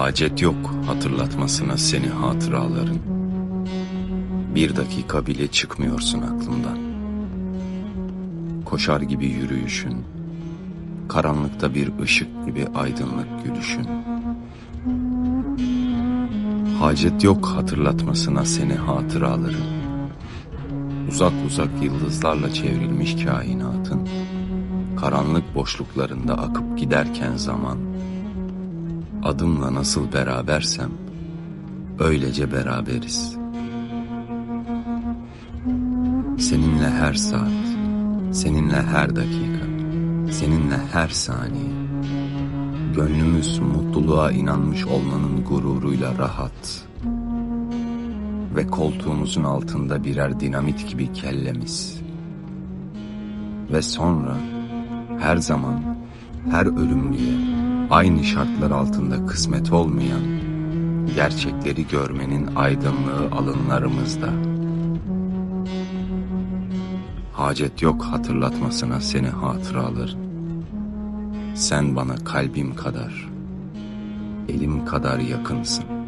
Hacet yok hatırlatmasına seni hatıraların. Bir dakika bile çıkmıyorsun aklımdan. Koşar gibi yürüyüşün, karanlıkta bir ışık gibi aydınlık gülüşün. Hacet yok hatırlatmasına seni hatıraların. Uzak uzak yıldızlarla çevrilmiş kainatın, karanlık boşluklarında akıp giderken zaman, adımla nasıl berabersem, öylece beraberiz. Seninle her saat, seninle her dakika, seninle her saniye. Gönlümüz mutluluğa inanmış olmanın gururuyla rahat. Ve koltuğumuzun altında birer dinamit gibi kellemiz. Ve sonra her zaman her ölümlüye aynı şartlar altında kısmet olmayan gerçekleri görmenin aydınlığı alınlarımızda. Hacet yok hatırlatmasına seni hatıraların. Sen bana kalbim kadar, elim kadar yakınsın.